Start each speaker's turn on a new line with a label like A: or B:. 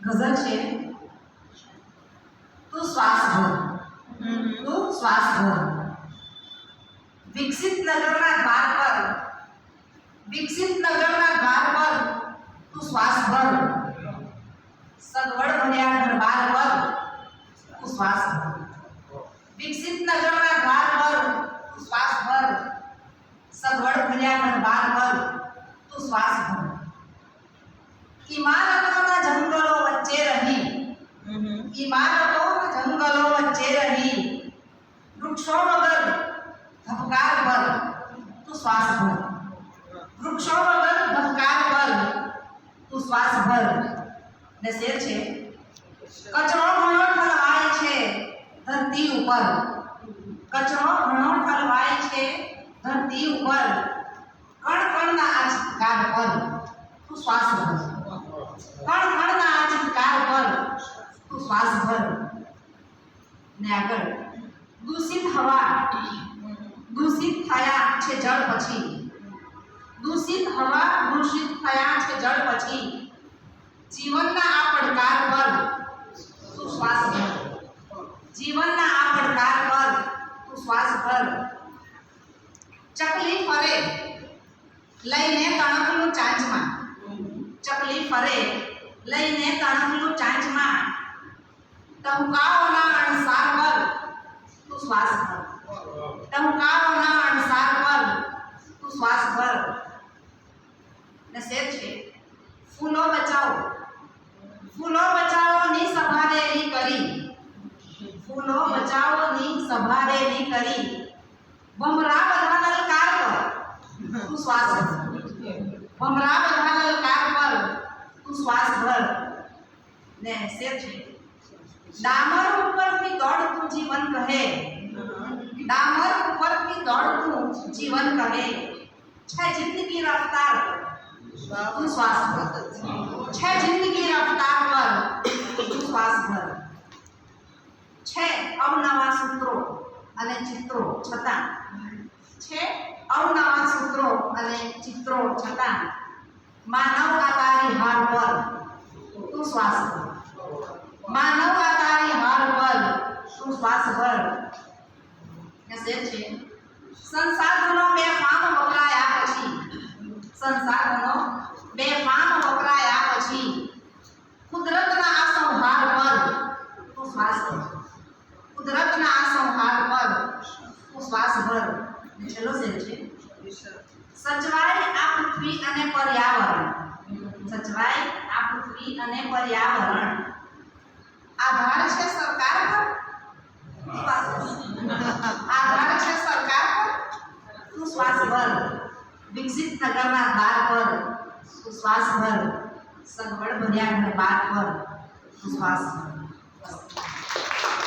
A: ગઝલ છે તું શ્વાસ ભર તું શ્વાસ ભર વિકસિત નગરના દ્વાર પર વિકસિત નગરના દ્વાર પર તું શ્વાસ ભર સગવડ ભર્યા દરબાર પર તું શ્વાસ ભર વિકસિત નગરના દ્વાર પર તું શ્વાસ ભર સગવડ ભર્યા દરબાર પર તું શ્વાસ ભર ઇમારતોના જંગલો વચ્ચે રહી ઇમારતોના જંગલો વચ્ચે રહી વૃક્ષો વગર ધબકાર પર. તું શ્વાસ ભર. વૃક્ષોનો વગર ધબકાર પર. તું શ્વાસ ભર. ને શેર છે? કચરો ઘણો ઠલવાય છે, ધરતી ઉપર. કચરો ઘણો ઠલવાય છે, ધરતી ઉપર. કણ કણના આ ચિત્કાર પર. તું શ્વાસ ભર. કણ કણના આ ચિત્કાર પર. તું શ્વાસ ભર. ને આગળ. દૂષિત હવા, દૂષિત થયા છે જળ પછી. દૂષિત હવા દૂષિત થયા છે જળ પછી. જીવનના આ પડકાર પર તું શ્વાસ ભર જીવનના આ પડકાર પર તું શ્વાસ ભર ચકલી ફરે લઈને તણકલું ચાંચમાં. ચકલી ફરે લઈને તણકલું ચાંચમાં. તું શ્વાસ ભર ટહુકાઓના અણસાર પર તું શ્વાસ ભર ને શેર છે, ફૂલો બચાવો. ફૂલો બચાવોની સભારેલી કરી. ફૂલો બચાવોની સભારેલી કરી. ભમરા બધા લલકાર પર. તું શ્વાસ ભમરા બધા લલકાર પર. તું શ્વાસ ભર ને શેર છે, ડામર ઉપરથી દોડતું જીવન કહે ડામર દોડતું જીવન કહે છે જિંદગી રફતાર તું શ્વાસ ભર. છે જિંદગી રફતાર પર. શ્વાસ ભર. છે અવનવા સૂત્રો અને ચિત્રો છતાં. છે અવનવા સૂત્રો અને ચિત્રો છતાં. માનવ આકારી હાર પર તું શ્વાસ ભર. માનવ આકારી હાર પર તું શ્વાસ ભર. છે? સંસાધનો બેફામ વપરાયા પછી. સંસાધનો બેફામ વપરાયા પછી. કુદરતના આ સંહાર પર તું ભર. કુદરતના આ સંહાર પર તું શ્વાસ ભર. છેલ્લો સેલ છે? સચવાય આ પૃથ્વી અને પર્યાવરણ. સચવાય આ પૃથ્વી અને પર્યાવરણ. આધાર છે સરકાર પર શ્વાસ ભર. આધાર છે સરકાર પર તું શ્વાસ ભર વિકસિત નગરના દ્વાર પર સુશ્વાસ શ્વાસ ભર સગવડ ભર્યા ઘર બાર પર સુશ્વાસ ભર.